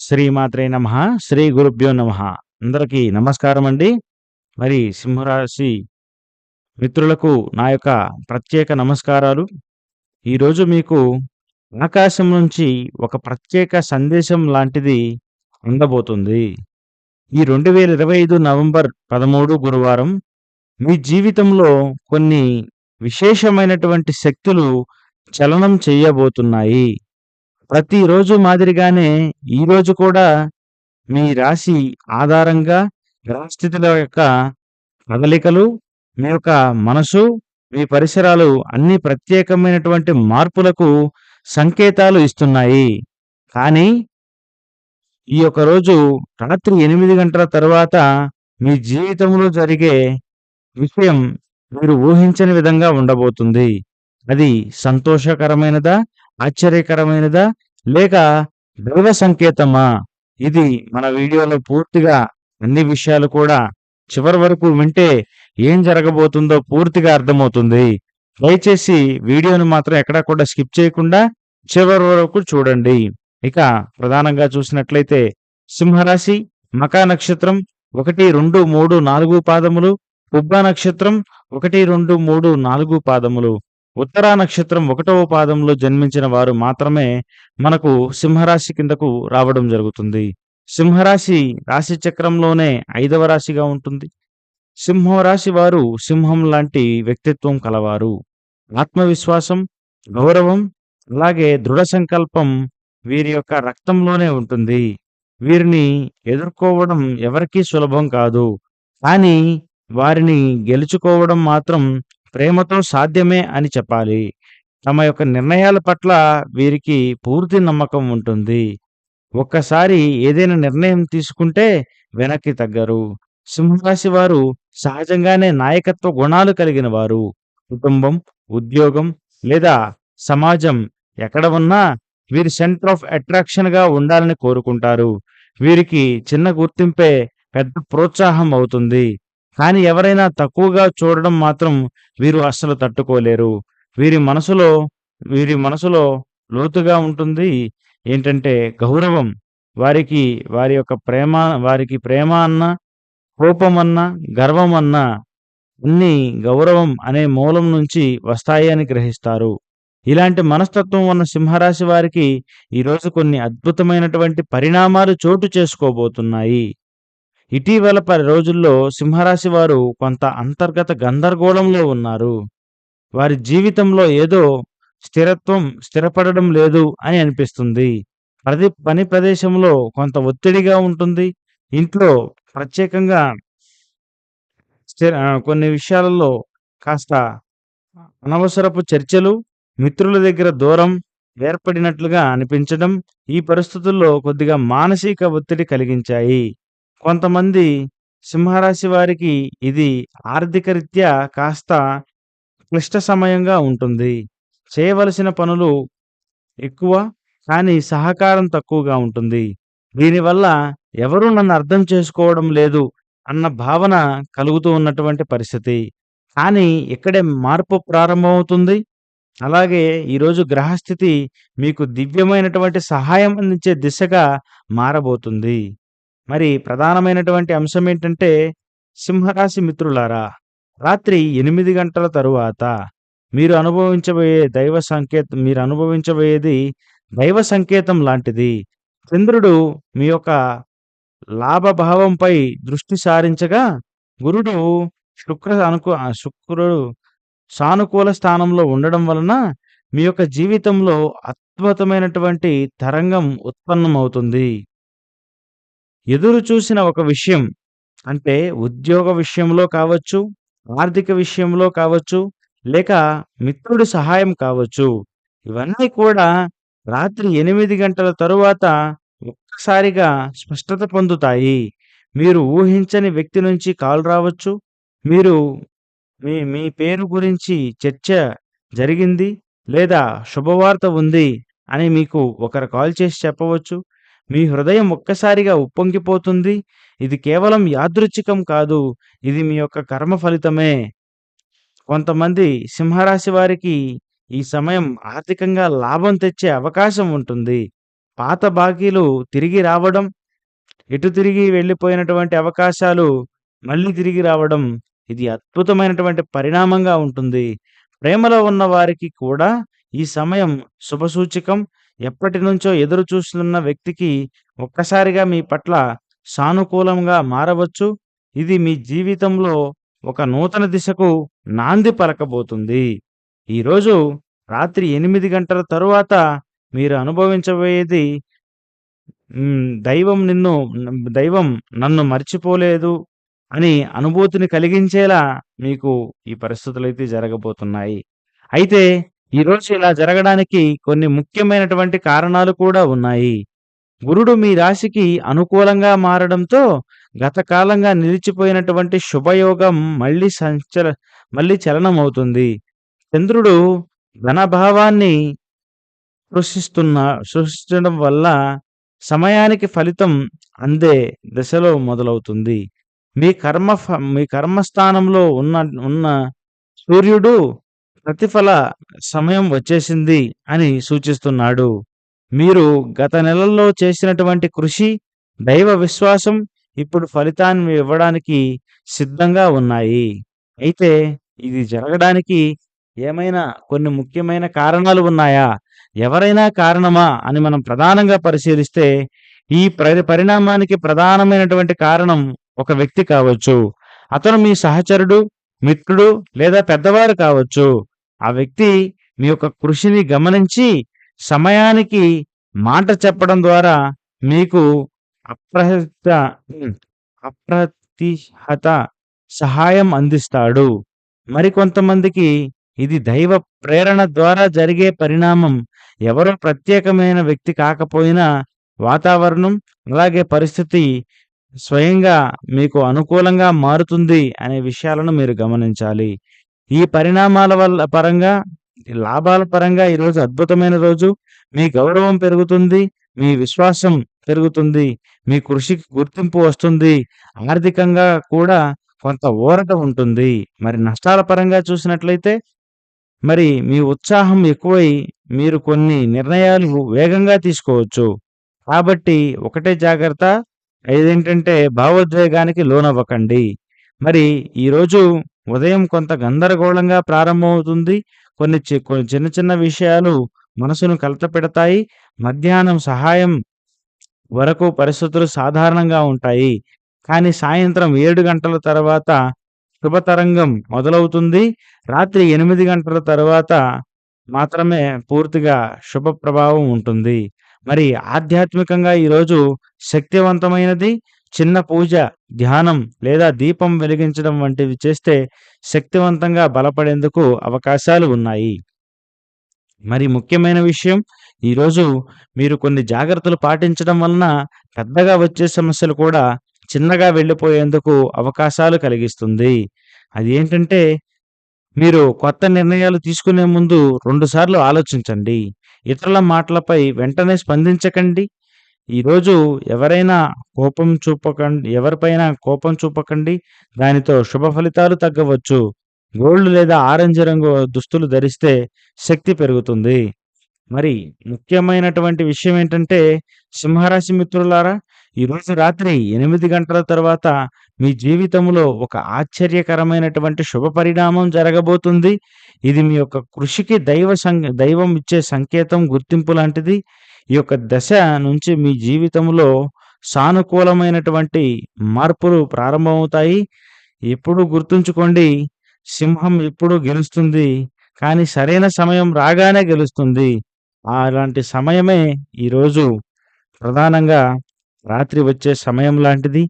శ్రీమాత్రే నమ శ్రీ గురుభ్యో నమ. అందరికీ నమస్కారం అండి. మరి సింహరాశి మిత్రులకు నా యొక్క ప్రత్యేక నమస్కారాలు. ఈరోజు మీకు ఆకాశం నుంచి ఒక ప్రత్యేక సందేశం లాంటిది అందబోతుంది. ఈ రెండు వేల ఇరవై ఐదు నవంబర్ పదమూడు గురువారం మీ జీవితంలో కొన్ని విశేషమైనటువంటి శక్తులు చలనం చేయబోతున్నాయి. ప్రతిరోజు మాదిరిగానే ఈరోజు కూడా మీ రాశి ఆధారంగా గ్రహస్థితుల యొక్క కదలికలు మీ యొక్క మనసు మీ పరిసరాలు అన్ని ప్రత్యేకమైనటువంటి మార్పులకు సంకేతాలు ఇస్తున్నాయి. కానీ ఈ యొక్క రోజు రాత్రి ఎనిమిది గంటల తర్వాత మీ జీవితంలో జరిగే విషయం మీరు ఊహించని విధంగా ఉండబోతుంది. అది సంతోషకరమైనదా? ఆశ్చర్యకరమైనదా? లేక దైవ సంకేతమా? ఇది మన వీడియోలో పూర్తిగా అన్ని విషయాలు కూడా చివరి వరకు వింటే ఏం జరగబోతుందో పూర్తిగా అర్థమవుతుంది. దయచేసి వీడియోను మాత్రం ఎక్కడా కూడా స్కిప్ చేయకుండా చివరి వరకు చూడండి. ఇక ప్రధానంగా చూసినట్లయితే సింహరాశి మకా నక్షత్రం ఒకటి రెండు మూడు నాలుగు పాదములు పుబ్బా నక్షత్రం ఒకటి రెండు మూడు నాలుగు పాదములు. ఉత్తరా నక్షత్రం ఒకటవ పాదంలో జన్మించిన వారు మాత్రమే మనకు సింహరాశి కిందకు రావడం జరుగుతుంది. సింహరాశి రాశి చక్రంలోనే ఐదవ రాశిగా ఉంటుంది. సింహం రాశి వారు సింహం లాంటి వ్యక్తిత్వం కలవారు. ఆత్మవిశ్వాసం గౌరవం అలాగే దృఢ సంకల్పం వీరి యొక్క రక్తంలోనే ఉంటుంది. వీరిని ఎదుర్కోవడం ఎవరికీ సులభం కాదు. కానీ వారిని గెలుచుకోవడం మాత్రం ప్రేమతో సాధ్యమే అని చెప్పాలి. తమ యొక్క నిర్ణయాల పట్ల వీరికి పూర్తి నమ్మకం ఉంటుంది. ఒక్కసారి ఏదైనా నిర్ణయం తీసుకుంటే వెనక్కి తగ్గరు. సింహరాశి వారు సహజంగానే నాయకత్వ గుణాలు కలిగిన వారు. కుటుంబం ఉద్యోగం లేదా సమాజం ఎక్కడ ఉన్నా వీరి సెంటర్ ఆఫ్ అట్రాక్షన్గా ఉండాలని కోరుకుంటారు. వీరికి చిన్న గుర్తింపే పెద్ద ప్రోత్సాహం అవుతుంది. కానీ ఎవరైనా తక్కువగా చూడడం మాత్రం వీరు అస్సలు తట్టుకోలేరు. వీరి మనసులో వీరి మనసులో లోతుగా ఉంటుంది ఏంటంటే గౌరవం. వారికి వారి యొక్క ప్రేమ వారికి ప్రేమ అన్న కోపం అన్న గర్వం అన్న అన్ని గౌరవం అనే మూలం నుంచి వస్తాయి అని గ్రహిస్తారు. ఇలాంటి మనస్తత్వం ఉన్న సింహరాశి వారికి ఈరోజు కొన్ని అద్భుతమైనటువంటి పరిణామాలు చోటు చేసుకోబోతున్నాయి. ఇటీవల పది రోజుల్లో సింహరాశి వారు కొంత అంతర్గత గందరగోళంలో ఉన్నారు. వారి జీవితంలో ఏదో స్థిరత్వం స్థిరపడడం లేదు అని అనిపిస్తుంది. ప్రతి పని ప్రదేశంలో కొంత ఒత్తిడిగా ఉంటుంది. ఇంట్లో ప్రత్యేకంగా స్థిర కొన్ని విషయాలలో కాస్త అనవసరపు చర్చలు మిత్రుల దగ్గర దూరం ఏర్పడినట్లుగా అనిపించడం ఈ పరిస్థితుల్లో కొద్దిగా మానసిక ఒత్తిడి కలిగించాయి. కొంతమంది సింహరాశి వారికి ఇది ఆర్థిక రీత్యా కాస్త క్లిష్ట సమయంగా ఉంటుంది. చేయవలసిన పనులు ఎక్కువ కానీ సహకారం తక్కువగా ఉంటుంది. దీనివల్ల ఎవరూ నన్ను అర్థం చేసుకోవడం లేదు అన్న భావన కలుగుతూ ఉన్నటువంటి పరిస్థితి. కానీ ఇక్కడే మార్పు ప్రారంభమవుతుంది. అలాగే ఈరోజు గ్రహస్థితి మీకు దివ్యమైనటువంటి సహాయం అందించే దిశగా మారబోతుంది. మరి ప్రధానమైనటువంటి అంశం ఏంటంటే సింహరాశి మిత్రులారా రాత్రి ఎనిమిది గంటల తరువాత మీరు అనుభవించబోయే దైవ సంకేతం మీరు అనుభవించబోయేది దైవ సంకేతం లాంటిది. చంద్రుడు మీ యొక్క లాభభావంపై దృష్టి సారించగా గురుడు శుక్ర అనుకూ ఆ శుక్రుడు సానుకూల స్థానంలో ఉండడం వలన మీ యొక్క జీవితంలో అద్భుతమైనటువంటి తరంగం ఉత్పన్నమవుతుంది. ఎదురు చూసిన ఒక విషయం అంటే ఉద్యోగ విషయంలో కావచ్చు ఆర్థిక విషయంలో కావచ్చు లేక మిత్రుడి సహాయం కావచ్చు. ఇవన్నీ కూడా రాత్రి ఎనిమిది గంటల తరువాత ఒక్కసారిగా స్పష్టత పొందుతాయి. మీరు ఊహించని వ్యక్తి నుంచి కాల్ రావచ్చు. మీరు మీ మీ పేరు గురించి చర్చ జరిగింది లేదా శుభవార్త ఉంది అని మీకు ఒకరు కాల్ చేసి చెప్పవచ్చు. మీ హృదయం ఒక్కసారిగా ఉప్పొంగిపోతుంది ఇది కేవలం యాదృచ్ఛికం కాదు ఇది మీ యొక్క కర్మ ఫలితమే కొంతమంది సింహరాశి వారికి ఈ సమయం ఆర్థికంగా లాభం తెచ్చే అవకాశం ఉంటుంది పాత బాకీలు తిరిగి రావడం, ఎటు తిరిగి వెళ్ళిపోయినటువంటి అవకాశాలు మళ్ళీ తిరిగి రావడం ఇది అద్భుతమైనటువంటి పరిణామంగా ఉంటుంది. ప్రేమలో ఉన్న వారికి కూడా ఈ సమయం శుభసూచకం. ఎప్పటినుంచో ఎదురు చూస్తున్న వ్యక్తికి ఒక్కసారిగా మీ పట్ల సానుకూలంగా మారవచ్చు. ఇది మీ జీవితంలో ఒక నూతన దిశకు నాంది పలకబోతుంది. ఈరోజు రాత్రి ఎనిమిది గంటల తరువాత మీరు అనుభవించబోయేది దైవం నిన్ను దైవం నన్ను మర్చిపోలేదు అని అనుభూతిని కలిగించేలా మీకు ఈ పరిస్థితులు అయితే జరగబోతున్నాయి. అయితే ఈరోజు ఇలా జరగడానికి కొన్ని ముఖ్యమైనటువంటి కారణాలు కూడా ఉన్నాయి. గురుడు మీ రాశికి అనుకూలంగా మారడంతో గతకాలంగా నిలిచిపోయినటువంటి శుభయోగం మళ్ళీ సంచల మళ్ళీ చలనమవుతుంది. చంద్రుడు ధనభావాన్ని సృష్టిస్తున్న సృష్టించడం వల్ల సమయానికి ఫలితం అందే దశలో మొదలవుతుంది. మీ కర్మ మీ కర్మస్థానంలో ఉన్న ఉన్న సూర్యుడు ప్రతిఫల సమయం వచ్చేసింది అని సూచిస్తున్నాడు. మీరు గత నెలల్లో చేసినటువంటి కృషి, దైవ విశ్వాసం ఇప్పుడు ఫలితాన్ని ఇవ్వడానికి సిద్ధంగా ఉన్నాయి. అయితే ఇది జరగడానికి ఏమైనా కొన్ని ముఖ్యమైన కారణాలు ఉన్నాయా? ఎవరైనా కారణమా? అని మనం ప్రధానంగా పరిశీలిస్తే ఈ పరి పరిణామానికి ప్రధానమైనటువంటి కారణం ఒక వ్యక్తి కావచ్చు. అతను మీ సహచరుడు, మిత్రుడు లేదా పెద్దవాడు కావచ్చు. ఆ వ్యక్తి మీ యొక్క కృషిని గమనించి సమయానికి మాట చెప్పడం ద్వారా మీకు అప్రహిత అప్రతిహత సహాయం అందిస్తాడు. మరికొంతమందికి ఇది దైవ ప్రేరణ ద్వారా జరిగే పరిణామం. ఎవరో ప్రత్యేకమైన వ్యక్తి కాకపోయినా వాతావరణం, అలాగే పరిస్థితి స్వయంగా మీకు అనుకూలంగా మారుతుంది అనే విషయాలను మీరు గమనించాలి. ఈ పరిణామాల వల్ల పరంగా లాభాల పరంగా ఈరోజు అద్భుతమైన రోజు. మీ గౌరవం పెరుగుతుంది. మీ విశ్వాసం పెరుగుతుంది. మీ కృషికి గుర్తింపు వస్తుంది. ఆర్థికంగా కూడా కొంత ఊరట ఉంటుంది. మరి నష్టాల పరంగా చూసినట్లయితే మరి మీ ఉత్సాహం ఎక్కువై మీరు కొన్ని నిర్ణయాలు వేగంగా తీసుకోవచ్చు. కాబట్టి ఒకటే జాగ్రత్త ఏదేంటంటే భావోద్వేగానికి లోనవ్వకండి. మరి ఈరోజు ఉదయం కొంత గందరగోళంగా ప్రారంభమవుతుంది. కొన్ని చి కొన్ని చిన్న చిన్న విషయాలు మనసును కలతపెడతాయి. మధ్యాహ్నం సహాయం వరకు పరిస్థితులు సాధారణంగా ఉంటాయి. కానీ సాయంత్రం ఏడు గంటల తర్వాత శుభతరంగం మొదలవుతుంది. రాత్రి ఎనిమిది గంటల తర్వాత మాత్రమే పూర్తిగా శుభ ప్రభావం ఉంటుంది. మరి ఆధ్యాత్మికంగా ఈరోజు శక్తివంతమైనది. చిన్న పూజ, ధ్యానం లేదా దీపం వెలిగించడం వంటివి చేస్తే శక్తివంతంగా బలపడేందుకు అవకాశాలు ఉన్నాయి. మరి ముఖ్యమైన విషయం ఈరోజు మీరు కొన్ని జాగ్రత్తలు పాటించడం వలన పెద్దగా వచ్చే సమస్యలు కూడా చిన్నగా వెళ్ళిపోయేందుకు అవకాశాలు కలిగిస్తుంది. అది ఏంటంటే మీరు కొత్త నిర్ణయాలు తీసుకునే ముందు రెండుసార్లు ఆలోచించండి. ఇతరుల మాటలపై వెంటనే స్పందించకండి. ఈరోజు ఎవరైనా కోపం చూపకండి ఎవరిపైనా కోపం చూపకండి. దానితో శుభ ఫలితాలు తగ్గవచ్చు. గోల్డ్ లేదా ఆరెంజ్ రంగు దుస్తులు ధరిస్తే శక్తి పెరుగుతుంది. మరి ముఖ్యమైనటువంటి విషయం ఏంటంటే సింహరాశి మిత్రులారా ఈరోజు రాత్రి ఎనిమిది గంటల తర్వాత మీ జీవితంలో ఒక ఆశ్చర్యకరమైనటువంటి శుభ పరిణామం జరగబోతుంది. ఇది మీ యొక్క కృషికి దైవ సం దైవం ఇచ్చే సంకేతం, గుర్తింపు లాంటిది. ఈ యొక్క దశ నుంచి మీ జీవితంలో సానుకూలమైనటువంటి మార్పులు ప్రారంభమవుతాయి. ఎప్పుడు గుర్తుంచుకోండి సింహం ఎప్పుడు గెలుస్తుంది. కానీ సరైన సమయం రాగానే గెలుస్తుంది. అలాంటి సమయమే ఈరోజు ప్రధానంగా రాత్రి వచ్చే సమయం లాంటిది.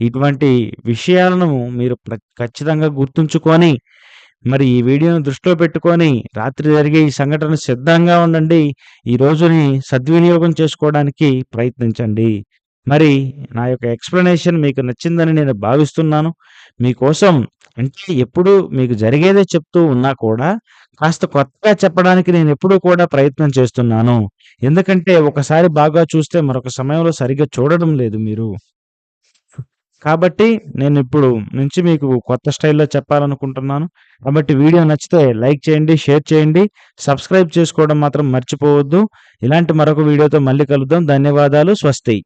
ఇటువంటి విషయాలను మీరు ఖచ్చితంగా గుర్తుంచుకొని మరి ఈ వీడియోను దృష్టిలో పెట్టుకొని రాత్రి జరిగే ఈ సంఘటన సిద్ధంగా ఉండండి. ఈ రోజుని సద్వినియోగం చేసుకోవడానికి ప్రయత్నించండి. మరి నా యొక్క ఎక్స్‌ప్లనేషన్ మీకు నచ్చిందని నేను భావిస్తున్నాను. మీకోసం అంటే ఎప్పుడు మీకు జరిగేదే చెప్తూ ఉన్నా కూడా కాస్త కొత్తగా చెప్పడానికి నేను ఎప్పుడూ కూడా ప్రయత్నం చేస్తున్నాను. ఎందుకంటే ఒకసారి బాగా చూస్తే మరొక సమయంలో సరిగ్గా చూడడం లేదు మీరు. కాబట్టి నేను ఇప్పుడు నుంచి మీకు కొత్త స్టైల్‌లో చెప్పాలనుకుంటున్నాను. కాబట్టి వీడియో నచ్చితే లైక్ చేయండి, షేర్ చేయండి, సబ్స్క్రైబ్ చేసుకోవడం మాత్రం మర్చిపోవద్దు. ఇలాంటి మరొక వీడియోతో మళ్ళీ కలుద్దాం. ధన్యవాదాలు. స్వస్తి.